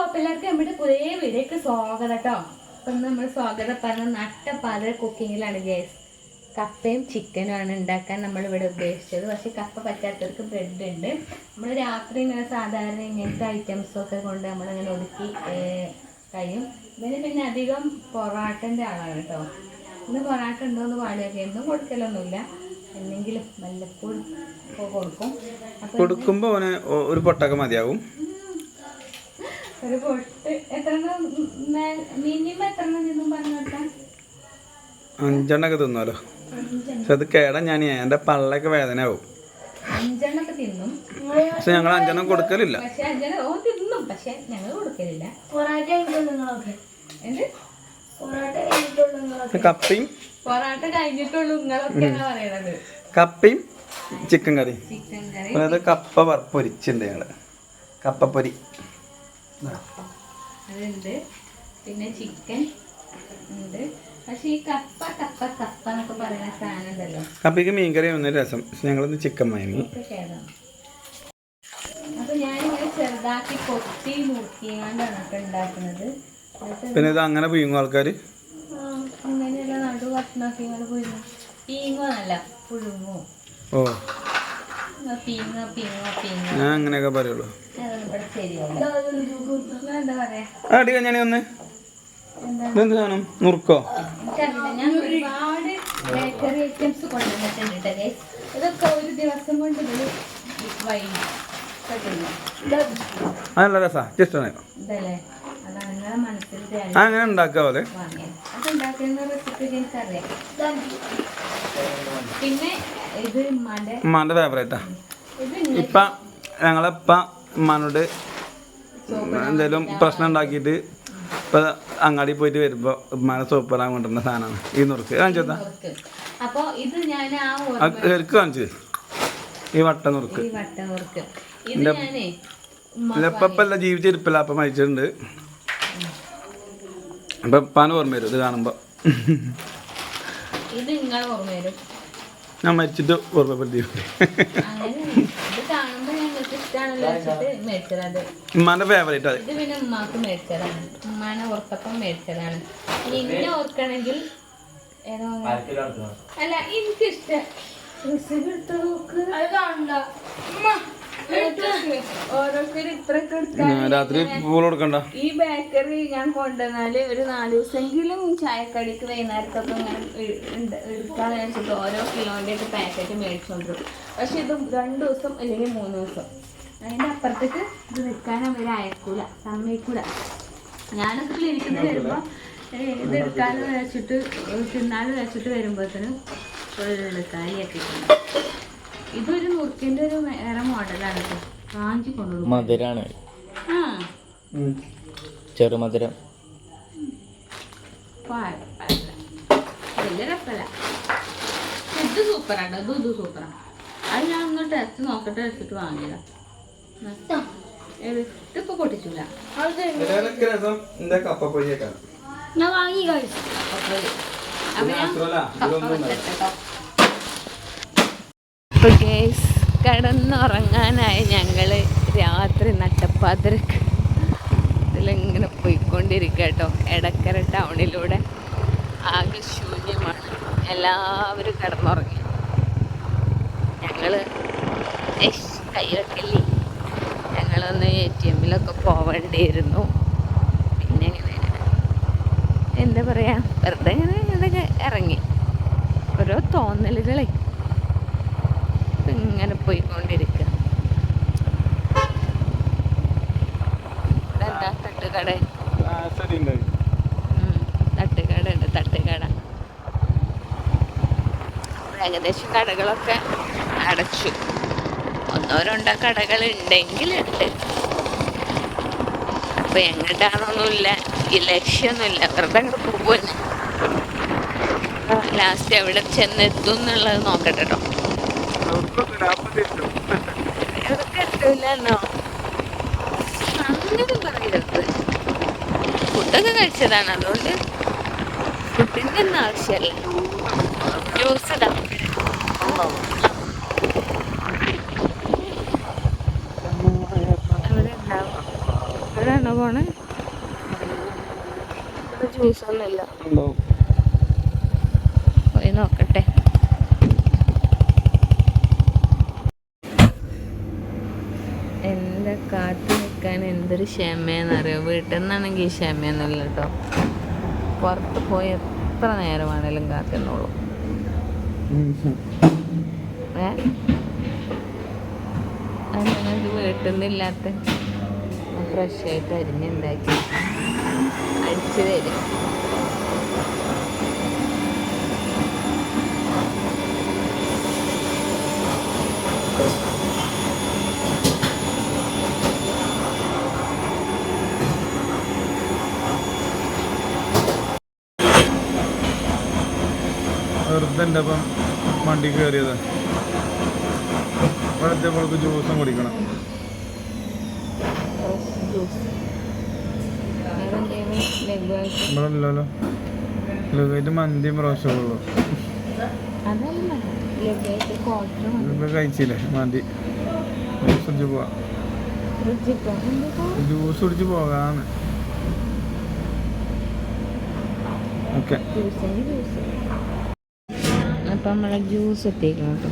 അപ്പൊ എല്ലാവർക്കും നമ്മുടെ പുതിയ വീഡിയോക്ക് സ്വാഗതം കേട്ടോ. അപ്പൊ നമ്മൾ സ്വാഗതം പറഞ്ഞ നട്ടപ്പാല കുക്കിങ്ങിലാണ് ഗ്യാസ് കപ്പയും ചിക്കനും ആണ് ഉണ്ടാക്കാൻ നമ്മൾ ഇവിടെ ഉദ്ദേശിച്ചത്. പക്ഷെ കപ്പ പറ്റാത്തവർക്ക് ബ്രെഡ് ഉണ്ട്. നമ്മൾ രാത്രി ഇങ്ങനെ സാധാരണ ഇങ്ങനത്തെ ഐറ്റംസൊക്കെ കൊണ്ട് നമ്മളിങ്ങനെ ഒതുക്കി കഴിയും. ഇവന് പിന്നെ അധികം പൊറാട്ടന്റെ ആളാണ് കേട്ടോ. ഇന്ന് പൊറാട്ട ഉണ്ടോയെന്ന് പാടിയൊക്കെ. ഒന്നും കൊടുക്കലൊന്നുമില്ല. എന്തെങ്കിലും വല്ലപ്പോഴും കൊടുക്കും. കൊടുക്കുമ്പോൾ കൊടുക്കുമ്പോ ഒരു പൊട്ടൊക്കെ മതിയാവും. ഒരു പൊട്ട് എത്ര മിനിമം എത്ര നിന്നും പറഞ്ഞു കൊടുക്കാം അഞ്ചെണ്ണൊക്കെ തിന്നാലോ. പക്ഷെ അത് കേടാ ഞാൻ എന്റെ പള്ളൊക്കെ വേദന ആവും അഞ്ചെണ്ണൊക്കെ തിന്നും. പക്ഷെ ഞങ്ങൾ അഞ്ചെണ്ണം കൊടുക്കലില്ല. കപ്പയും കപ്പയും ചിക്കൻ കറി ചിക്കൻ കറി. അതായത് കപ്പ പൊരിച്ചിട്ടുണ്ട് ഞങ്ങൾ. കപ്പപ്പൊരി. അതുണ്ട്. പിന്നെ ചിക്കൻ ഉണ്ട്. പക്ഷെ ഈ കപ്പ കപ്പ കപ്പ എന്നൊക്കെ പറയുന്ന സാധനം ഉണ്ടല്ലോ. കപ്പയ്ക്ക് മീൻകറി ഒന്ന് രസം. പക്ഷെ ഞങ്ങളൊന്ന് ചിക്കൻ വാങ്ങി. അപ്പൊ ഞാനിങ്ങനെ ചെറുതാക്കി കൊത്തി മുറുക്കിയാണ്ടാണ് ഒക്കെ ഉണ്ടാക്കുന്നത്. പിന്നെ ഇത് അങ്ങനെ പുയുങ്ങും ആൾക്കാർ അങ്ങനെയല്ല നടു ഇങ്ങനെ പുഴുങ്ങും. പീങ്ങോ അല്ല പുഴുങ്ങോ. ഓ. ഞാൻ അങ്ങനെയൊക്കെ പറയുള്ളൂ. അടി ഞാൻ ഒന്ന്. എന്ത്? കാണും സാധനം? നുറുക്കോ? അതല്ല രസാ. ജസ്റ്റ് അങ്ങനെ ഉണ്ടാക്കുക പോലെ. പിന്നെ ഇത് ഉമ്മാന്റെ ഫേവറേറ്റാ ഇപ്പ ഞങ്ങളിപ്പ ഉമ്മാനോട് എന്തെങ്കിലും പ്രശ്നം ഉണ്ടാക്കിയിട്ട് ഇപ്പൊ അങ്ങാടി പോയിട്ട് വരുമ്പോ ഉമ്മാനെ സൂപ്പറാൻ കൊണ്ടുവരുന്ന സാധനമാണ് ഈ നുറുക്ക്. കാണിച്ചു നുറുക്ക്. ഇത് ഞാൻ ആ കാണിച്ചു. ഈ വട്ട നുറുക്ക്. എല്ലാം ജീവിച്ചിരിപ്പില്ല അപ്പം മരിച്ചിട്ടുണ്ട്. അപ്പൊ ഉപ്പാന് ഓർമ്മ വരും ഇത് കാണുമ്പോൾ ഇത് നിങ്ങൾ ഓർമ്മ വരും. ഞാൻ മരിച്ചിട്ട് ഓർമ്മപ്പെടുത്തി ഉമ്മാന്റെ ഫേവറേറ്റ് അത്. പിന്നെ ഉമ്മാക്ക് മേടിച്ചതാണ് ഉമ്മാനെ ഓർത്തപ്പം മേടിച്ചതാണ് ഇനി ഓർക്കണെങ്കിൽ അല്ല എനിക്കിഷ്ടം. അത് കാണണ്ട ഓരോരുത്തർ ഇത്രയൊക്കെ എടുക്കാൻ ഞാൻ രാത്രി പൂൾ കൊടുക്കണ്ട. ഈ ബേക്കറി ഞാൻ കൊണ്ടുവന്നാൽ ഒരു നാല് ദിവസമെങ്കിലും ചായക്കടിക്ക് വൈകുന്നേരത്തൊക്കെ ഇങ്ങനെ എടുക്കാന്ന് വെച്ചിട്ട് ഓരോ കിലോന്റെ ഒക്കെ പാക്കറ്റ് മേടിച്ചോണ്ടിരും. പക്ഷെ ഇത് രണ്ടു ദിവസം അല്ലെങ്കിൽ മൂന്ന് ദിവസം. അതിന്റെ അപ്പുറത്തേക്ക് ഇത് നിൽക്കാൻ അവർ അയക്കൂല സമ്മതിക്കൂല. ഞാനൊക്കെ ക്ലിനിക്കിൽ വരുമ്പോ ഇത് എടുക്കാന്ന് വെച്ചിട്ട് തിന്നാന്ന് വെച്ചിട്ട് വരുമ്പോഴത്തേനും കാലിയാക്കിയിട്ടുണ്ട് ഇതൊരു മുറുക്കിന്റെ ഒരു വേറെ മോഡലാണ് കേട്ടോ കാഞ്ചി കൊണ്ടുപോകും മധുരാണ്. ആ. ചെറുമധുരം കുഴപ്പമില്ല വലിയ രസമല്ല ഇത് സൂപ്പറാണ് ഇത് ഇത് സൂപ്പറാണ്. അത് ഞാൻ ഒന്ന് ടെസ്റ്റ് നോക്കട്ടെ വെച്ചിട്ട് വാങ്ങിയതാ. ഇതിപ്പോ പൊട്ടിച്ചില്ല ഞാൻ വാങ്ങി കഴിച്ചു. അപ്പൊ ഞാൻ മാത്രമല്ല ഇതൊന്നും ഇപ്പൊ കേസ് കിടന്നുറങ്ങാനായി ഞങ്ങൾ രാത്രി നട്ടപ്പാതിരക്ക്. ഇതിലിങ്ങനെ പോയിക്കൊണ്ടിരിക്കുക കേട്ടോ എടക്കര ടൗണിലൂടെ ആകെ ശൂന്യമാണ്. എല്ലാവരും കിടന്നുറങ്ങി. ഞങ്ങൾ കൈവക്കല്ലേ ഞങ്ങളൊന്ന് എ ടി എമ്മിലൊക്കെ പോവേണ്ടിയിരുന്നു. പിന്നെ ഇങ്ങനെ എന്താ പറയുക വെറുതെ ഇങ്ങനെ ഇറങ്ങി. ഓരോ തോന്നലുകളെ. പോയിക്കൊണ്ടിരിക്കുക ഇതെന്താ തട്ടുകട? ഉം, തട്ടുകട. ഉണ്ട് തട്ടുകട ഏകദേശം കടകളൊക്കെ അടച്ചു. ഒന്നോ രണ്ടോ കടകൾ ഉണ്ടെങ്കിലുണ്ട് അപ്പൊ എങ്ങോട്ടാണൊന്നുമില്ല ഈ ലക്ഷ്യമൊന്നുമില്ല വെറുതെ പോകുന്നു ലാസ്റ്റ് എവിടെ ചെന്നെത്തും എന്നുള്ളത് നോക്കട്ടെ കേട്ടോ അങ്ങനെ പറയരുത്. ഫുഡൊക്കെ കഴിച്ചതാണ്. അതുകൊണ്ട് ഫുഡിന്റെ ഒന്നും ആവശ്യമല്ല ജ്യൂസ് ഇടാം അവിടെ ഉണ്ടാവും ഇവിടെ അങ്ങോട്ടാണോ പോണേ ജ്യൂസ് ഒന്നുമില്ല പോയി നോക്കട്ടെ. എന്താ കാത്തു നിൽക്കാൻ എന്തൊരു ക്ഷമയെന്നറിയോ? വീട്ടിൽ നിന്നാണെങ്കിൽ ക്ഷമയൊന്നുമില്ല കേട്ടോ പുറത്ത് പോയി എത്ര നേരം വേണേലും കാത്തുന്നുള്ളൂ അത് വീട്ടിൽ നിന്നില്ലാത്ത ഫ്രഷ് ആയിട്ട് അരിഞ്ഞുണ്ടാക്കി അടിച്ചു തരും വെറുതെ എന്റെ അപ്പം വണ്ടി കയറിയത് ഇവിടെ എത്തിയപ്പോഴേക്ക് ജ്യൂസും കുടിക്കണം. ഇവിടെ ഇല്ലല്ലോ ലഘുവായിട്ട് മന്തിയും പ്രാവശ്യമേ ഉള്ളൂ. അതല്ല ലഘുവായിട്ട് ക്വാർട്ടർ മതി കഴിച്ചില്ലേ മന്തി? ജ്യൂസ് കുടിച്ച് പോവാം. ജ്യൂസ് കുടിച്ച് പോകാന്ന്. ഓക്കെ അപ്പം ജ്യൂസ് എത്തിക്കണം കേട്ടോ